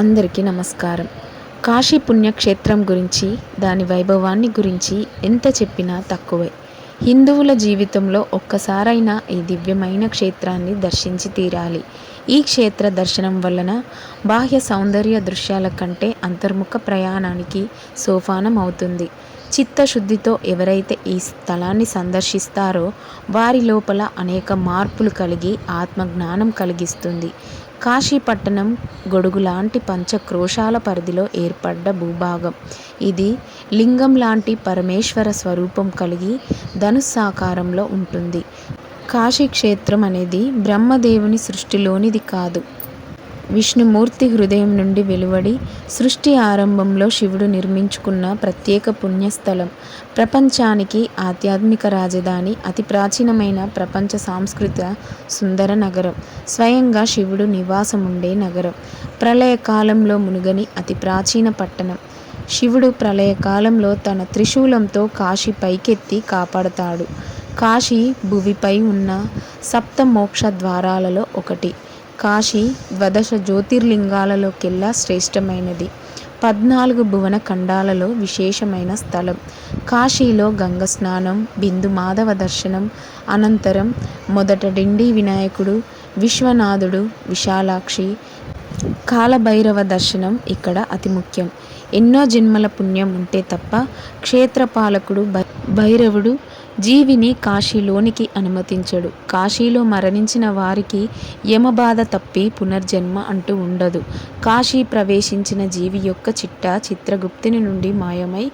అందరికీ నమస్కారం. కాశీ పుణ్యక్షేత్రం గురించి దాని వైభవాన్ని గురించి ఎంత చెప్పినా తక్కువే. హిందువుల జీవితంలో ఒక్కసారైనా ఈ దివ్యమైన క్షేత్రాన్ని దర్శించి తీరాలి. ఈ క్షేత్ర దర్శనం వలన బాహ్య సౌందర్య దృశ్యాల కంటే అంతర్ముఖ ప్రయాణానికి సోపానం అవుతుంది. చిత్తశుద్ధితో ఎవరైతే ఈ స్థలాన్ని సందర్శిస్తారో వారి లోపల అనేక మార్పులు కలిగి ఆత్మజ్ఞానం కలిగిస్తుంది. కాశీపట్టణం గొడుగు లాంటి పంచక్రోశాల పరిధిలో ఏర్పడ్డ భూభాగం. ఇది లింగం లాంటి పరమేశ్వర స్వరూపం కలిగి ధనుస్సాకారంలో ఉంటుంది. కాశీ క్షేత్రం అనేది బ్రహ్మదేవుని సృష్టిలోనిది కాదు. విష్ణుమూర్తి హృదయం నుండి వెలువడి సృష్టి ఆరంభంలో శివుడు నిర్మించుకున్న ప్రత్యేక పుణ్యస్థలం. ప్రపంచానికి ఆధ్యాత్మిక రాజధాని అతి ప్రాచీనమైన ప్రపంచ సాంస్కృతిక సుందర నగరం. స్వయంగా శివుడు నివాసముండే నగరం. ప్రళయకాలంలో మునుగని అతి ప్రాచీన పట్టణం. శివుడు ప్రళయకాలంలో తన త్రిశూలంతో కాశీ పైకెత్తి కాపాడతాడు. కాశీ భువిపై ఉన్న సప్త మోక్ష ద్వారాలలో ఒకటి. కాశీ ద్వాదశ జ్యోతిర్లింగాలలోకెల్లా శ్రేష్టమైనది. పద్నాలుగు భువన ఖండాలలో విశేషమైన స్థలం. కాశీలో గంగ స్నానం బిందు మాధవ దర్శనం అనంతరం మొదట డిండి వినాయకుడు విశ్వనాథుడు విశాలాక్షి కాలభైరవ దర్శనం ఇక్కడ అతి ముఖ్యం. ఎన్నో జన్మల పుణ్యం ఉంటే తప్ప క్షేత్రపాలకుడు భైరవుడు జీవిని కాశీలోనికి అనుమతించడు. కాశీలో మరణించిన వారికి యమబాధ తప్పి పునర్జన్మ అంటూ ఉండదు. కాశీ ప్రవేశించిన జీవి యొక్క చిట్టా చిత్రగుప్తుని నుండి మాయమై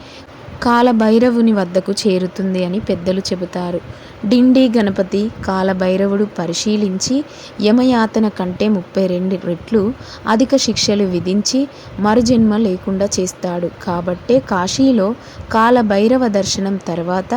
కాలభైరవుని వద్దకు చేరుతుంది అని పెద్దలు చెబుతారు. డిండి గణపతి కాలభైరవుడు పరిశీలించి యమయాతన కంటే ముప్పై రెండు రెట్లు అధిక శిక్షలు విధించి మరుజన్మ లేకుండా చేస్తాడు. కాబట్టే కాశీలో కాలభైరవ దర్శనం తర్వాత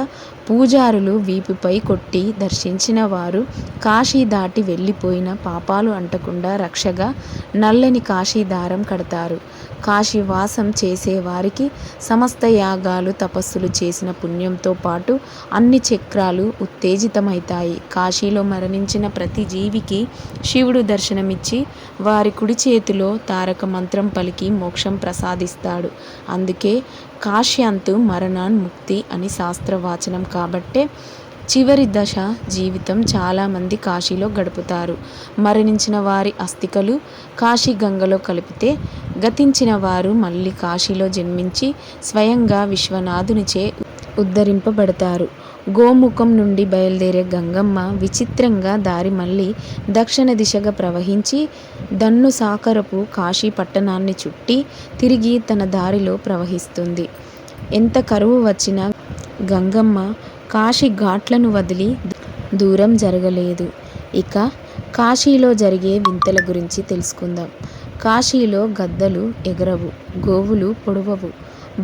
పూజారులు వీపుపై కొట్టి దర్శించిన వారు కాశీ దాటి వెళ్ళిపోయిన పాపాలు అంటకుండా రక్షగా నల్లని కాశీ దారం కడతారు. కాశీ వాసం చేసేవారికి సమస్త యాగాలు తపస్సులు చేసిన పుణ్యంతో పాటు అన్ని చక్రాలు ఉత్తేజితమవుతాయి కాశీలో మరణించిన ప్రతి జీవికి శివుడు దర్శనమిచ్చి వారి కుడి చేతిలో తారక మంత్రం పలికి మోక్షం ప్రసాదిస్తాడు. అందుకే కాశ్యాంతు మరణాన్ముక్తి అని శాస్త్రవాచనం కాబట్టే చివరి దశ జీవితం చాలామంది కాశీలో గడుపుతారు. మరణించిన వారి అస్థికలు కాశీ గంగలో కలిపితే గతించిన వారు మళ్ళీ కాశీలో జన్మించి స్వయంగా విశ్వనాథునిచే ఉద్ధరింపబడతారు. గోముఖం నుండి బయలుదేరే గంగమ్మ విచిత్రంగా దారి మళ్ళీ దక్షిణ దిశగా ప్రవహించి దన్ను సాకరపు కాశీ పట్టణాన్ని చుట్టి తిరిగి తన దారిలో ప్రవహిస్తుంది. ఎంత కరువు వచ్చినా గంగమ్మ కాశీ ఘాట్లను వదిలి దూరం జరగలేదు. ఇక కాశీలో జరిగే వింతల గురించి తెలుసుకుందాం. కాశీలో గద్దలు ఎగరవు గోవులు పొడవవు.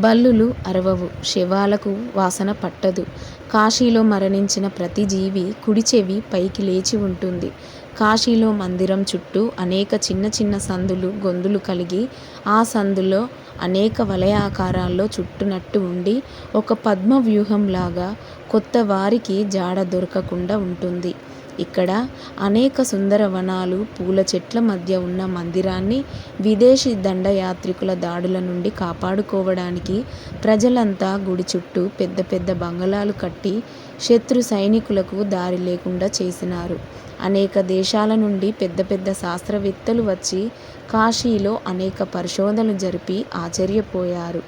బల్లులు అరవవు శవాలకు వాసన పట్టదు. కాశీలో మరణించిన ప్రతి జీవి కుడి చెవి పైకి లేచి ఉంటుంది. కాశీలో మందిరం చుట్టూ అనేక చిన్న చిన్న సందులు గొంతులు కలిగి ఆ సందులో అనేక వలయాకారాల్లో చుట్టునట్టు ఉండి ఒక పద్మ వ్యూహంలాగా కొత్త వారికి జాడ దొరకకుండా ఉంటుంది. ఇక్కడ అనేక సుందర వనాలు పూల చెట్ల మధ్య ఉన్న మందిరాన్ని విదేశీ దండయాత్రికుల దాడుల నుండి కాపాడుకోవడానికి ప్రజలంతా గుడి చుట్టూ పెద్ద పెద్ద బంగళాలు కట్టి శత్రు సైనికులకు దారి లేకుండా చేసినారు. అనేక దేశాల నుండి పెద్ద పెద్ద శాస్త్రవేత్తలు వచ్చి కాశీలో అనేక పరిశోధనలు జరిపి ఆశ్చర్యపోయారు.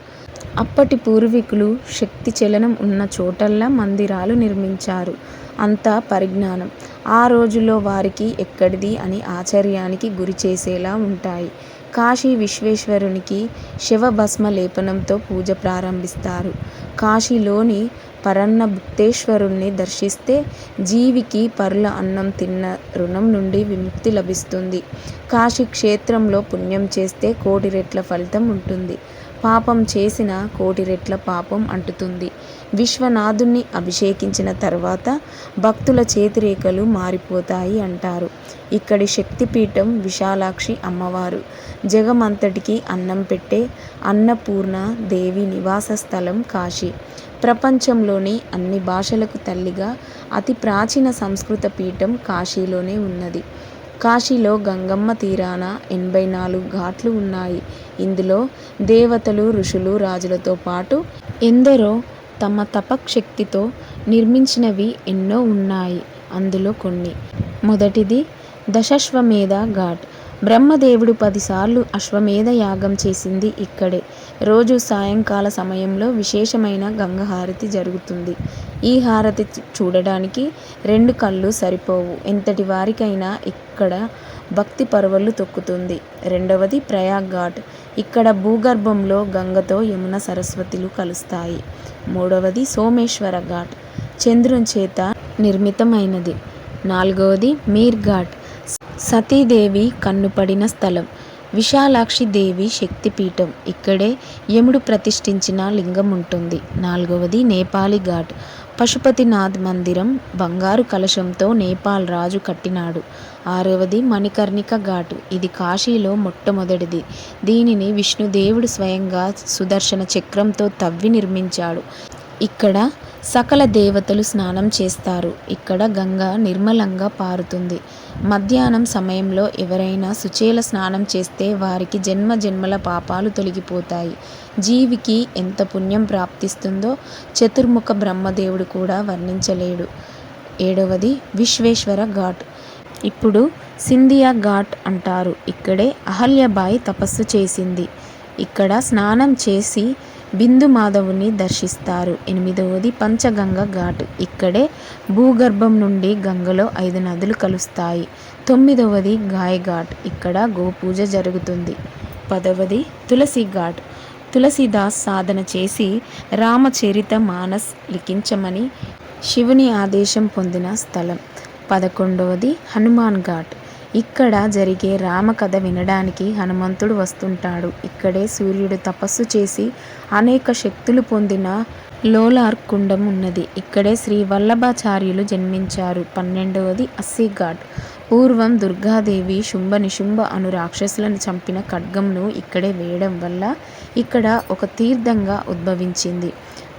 అప్పటి పూర్వీకులు శక్తి చలనం ఉన్న చోటల్లా మందిరాలు నిర్మించారు. అంతా పరిజ్ఞానం. ఆ రోజుల్లో వారికి ఎక్కడిది అని ఆశ్చర్యానికి గురి చేసేలా ఉంటాయి. కాశీ విశ్వేశ్వరునికి శివభస్మ లేపనంతో పూజ ప్రారంభిస్తారు. కాశీలోని పరన్న భుక్తేశ్వరుణ్ణి దర్శిస్తే జీవికి పరుల అన్నం తిన్న రుణం నుండి విముక్తి లభిస్తుంది. కాశీ క్షేత్రంలో పుణ్యం చేస్తే కోటి రెట్ల ఫలితం ఉంటుంది. పాపం చేసిన కోటి రెట్ల పాపం అంటుతుంది. విశ్వనాథుణ్ణి అభిషేకించిన తర్వాత భక్తుల చేతిరేఖలు మారిపోతాయి అంటారు. ఇక్కడి శక్తిపీఠం విశాలాక్షి అమ్మవారు. జగమంతటికి అన్నం పెట్టే అన్నపూర్ణ దేవి నివాస స్థలం కాశీ. ప్రపంచంలోని అన్ని భాషలకు తల్లిగా అతి ప్రాచీన సంస్కృత పీఠం కాశీలోనే ఉన్నది. కాశీలో గంగమ్మ తీరాన ఎనభై నాలుగు ఘాట్లు ఉన్నాయి. ఇందులో దేవతలు, ఋషులు, రాజులతో పాటు ఎందరో తమ తపశ్శక్తితో నిర్మించినవి ఎన్నో ఉన్నాయి. అందులో కొన్ని. మొదటిది దశాశ్వమేధ ఘాట్. బ్రహ్మదేవుడు పదిసార్లు అశ్వమేధ యాగం చేసింది ఇక్కడే. రోజు సాయంకాల సమయంలో విశేషమైన గంగాహారతి జరుగుతుంది. ఈ హారతి చూడడానికి రెండు కళ్ళు సరిపోవు. ఎంతటి వారికైనా ఇక్కడ భక్తి పర్వలు తొక్కుతుంది. రెండవది ప్రయాగ్ ఘాట్. ఇక్కడ భూగర్భంలో గంగతో యమున, సరస్వతిలు కలుస్తాయి. మూడవది సోమేశ్వర ఘాట్. చంద్రుని చేత నిర్మితమైనది. నాల్గవది మీర్ ఘాట్. సతీదేవి కన్నుపడిన స్థలం. విశాలాక్షి దేవి శక్తిపీఠం. ఇక్కడే యముడు ప్రతిష్ఠించిన లింగం ఉంటుంది. నాల్గవది నేపాలి ఘాట్. పశుపతినాథ్ మందిరం బంగారు కలశంతో నేపాల్ రాజు కట్టినాడు. ఆరవది మణికర్ణిక ఘాట్. ఇది కాశీలో మొట్టమొదటిది. దీనిని విష్ణుదేవుడు స్వయంగా సుదర్శన చక్రంతో తవ్వి నిర్మించాడు. ఇక్కడ సకల దేవతలు స్నానం చేస్తారు. ఇక్కడ గంగ నిర్మలంగా పారుతుంది. మధ్యాహ్నం సమయంలో ఎవరైనా సుచేల స్నానం చేస్తే వారికి జన్మ జన్మల పాపాలు తొలగిపోతాయి. జీవికి ఎంత పుణ్యం ప్రాప్తిస్తుందో చతుర్ముఖ బ్రహ్మదేవుడు కూడా వర్ణించలేడు. ఏడవది విశ్వేశ్వర ఘాట్. ఇప్పుడు సింధియా ఘాట్ అంటారు. ఇక్కడే అహల్యబాయి తపస్సు చేసింది. ఇక్కడ స్నానం చేసి బిందు మాధవుని దర్శిస్తారు. ఎనిమిదవది పంచగంగ ఘాట్. ఇక్కడే భూగర్భం నుండి గంగలో ఐదు నదులు కలుస్తాయి. తొమ్మిదవది గాయ్ ఘాట్. ఇక్కడ గోపూజ జరుగుతుంది. పదవది తులసి ఘాట్. తులసిదాస్ సాధన చేసి రామచరిత మానస్ లిఖించమని శివుని ఆదేశం పొందిన స్థలం. పదకొండవది హనుమాన్ ఘాట్. ఇక్కడ జరిగే రామకథ వినడానికి హనుమంతుడు వస్తుంటాడు. ఇక్కడే సూర్యుడు తపస్సు చేసి అనేక శక్తులు పొందిన లోలార్ కుండం ఉన్నది. ఇక్కడే శ్రీ వల్లభాచార్యులు జన్మించారు. పన్నెండవది అస్సీ ఘాట్. పూర్వం దుర్గాదేవి శుంభ నిశుంభ అను రాక్షసులను చంపిన ఖడ్గంను ఇక్కడే వేయడం వల్ల ఇక్కడ ఒక తీర్థంగా ఉద్భవించింది.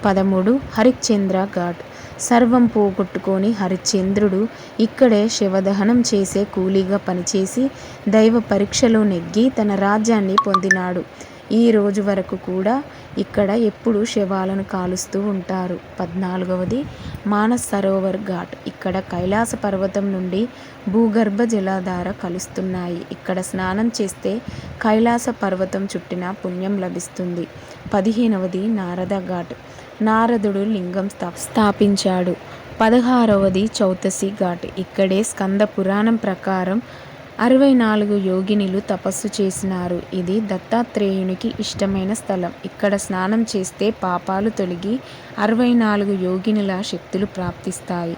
పదమూడు హరిశ్చంద్ర ఘాట్. సర్వం పోగొట్టుకొని హరిశ్చంద్రుడు ఇక్కడే శవదహనం చేసే కూలీగా పనిచేసి దైవ పరీక్షలో నెగ్గి తన రాజ్యాన్ని పొందినాడు. ఈ రోజు వరకు కూడా ఇక్కడ ఎప్పుడూ శవాలను కాలుస్తూ ఉంటారు. పద్నాలుగవది మానస్ సరోవర్ ఘాట్. ఇక్కడ కైలాస పర్వతం నుండి భూగర్భ జలాధార కలుస్తున్నాయి. ఇక్కడ స్నానం చేస్తే కైలాస పర్వతం చుట్టిన పుణ్యం లభిస్తుంది. పదిహేనవది నారద ఘాట్. నారదుడు లింగం స్థాపించాడు. పదహారవది చౌతసి ఘాట్. ఇక్కడే స్కంద పురాణం ప్రకారం అరవై నాలుగు యోగినిలు తపస్సు చేసినారు. ఇది దత్తాత్రేయునికి ఇష్టమైన స్థలం. ఇక్కడ స్నానం చేస్తే పాపాలు తొలగి అరవై నాలుగు యోగినుల శక్తులు ప్రాప్తిస్తాయి.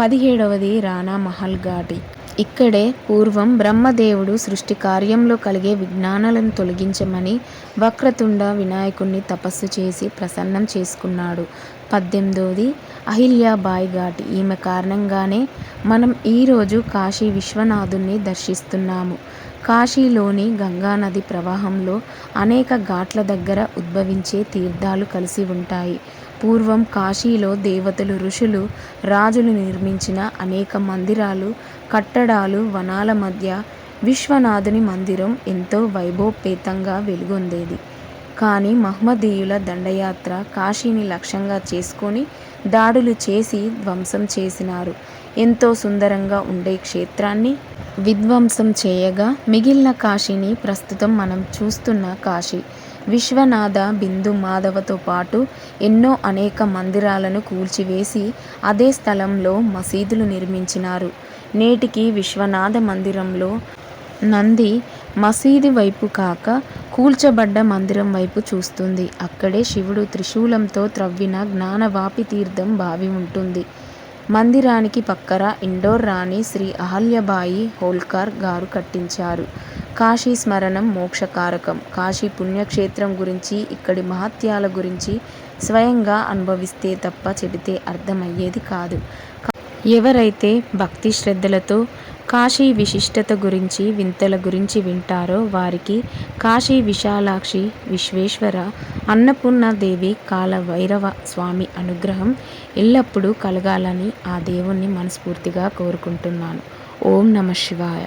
పదిహేడవది రాణా మహల్ ఘాట్. ఇక్కడే పూర్వం బ్రహ్మదేవుడు సృష్టి కార్యంలో కలిగే విఘ్నాలను తొలగించమని వక్రతుండ వినాయకుణ్ణి తపస్సు చేసి ప్రసన్నం చేసుకున్నాడు. పద్దెనిమిదవది అహిల్యాబాయి ఘాట్. ఈమె కారణంగానే మనం ఈరోజు కాశీ విశ్వనాథుణ్ణి దర్శిస్తున్నాము. కాశీలోని గంగానది ప్రవాహంలో అనేక ఘాట్ల దగ్గర ఉద్భవించే తీర్థాలు కలిసి ఉంటాయి. పూర్వం కాశీలో దేవతలు, ఋషులు, రాజులు నిర్మించిన అనేక మందిరాలు, కట్టడాలు, వనాల మధ్య విశ్వనాథుని మందిరం ఎంతో వైభవోపేతంగా వెలుగొందేది. కానీ మహమ్మదీయుల దండయాత్ర కాశీని లక్ష్యంగా చేసుకొని దాడులు చేసి ధ్వంసం చేసినారు. ఎంతో సుందరంగా ఉండే క్షేత్రాన్ని విధ్వంసం చేయగా మిగిలిన కాశీని ప్రస్తుతం మనం చూస్తున్న కాశీ విశ్వనాథ బిందు మాధవతో పాటు ఎన్నో అనేక మందిరాలను కూల్చివేసి అదే స్థలంలో మసీదులు నిర్మించినారు. నేటికి విశ్వనాథ మందిరంలో నంది మసీదు వైపు కాక కూల్చబడ్డ మందిరం వైపు చూస్తుంది. అక్కడే శివుడు త్రిశూలంతో త్రవ్విన జ్ఞానవాపి తీర్థం బావి ఉంటుంది. మందిరానికి పక్కన ఇండోర్ రాణి శ్రీ అహల్యబాయి హోల్కర్ గారు కట్టించారు. కాశీ స్మరణం మోక్షకారకం కాశీ పుణ్యక్షేత్రం గురించి, ఇక్కడి మహాత్యాల గురించి స్వయంగా అనుభవిస్తే తప్ప చెబితే అర్థమయ్యేది కాదు. ఎవరైతే భక్తి శ్రద్ధలతో కాశీ విశిష్టత గురించి, వింతల గురించి వింటారో వారికి కాశీ విశాలాక్షి, విశ్వేశ్వర, అన్నపూర్ణాదేవి, కాల భైరవ స్వామి అనుగ్రహం ఎల్లప్పుడూ కలగాలని ఆ దేవుణ్ణి మనస్ఫూర్తిగా కోరుకుంటున్నాను. ఓం నమఃశివాయ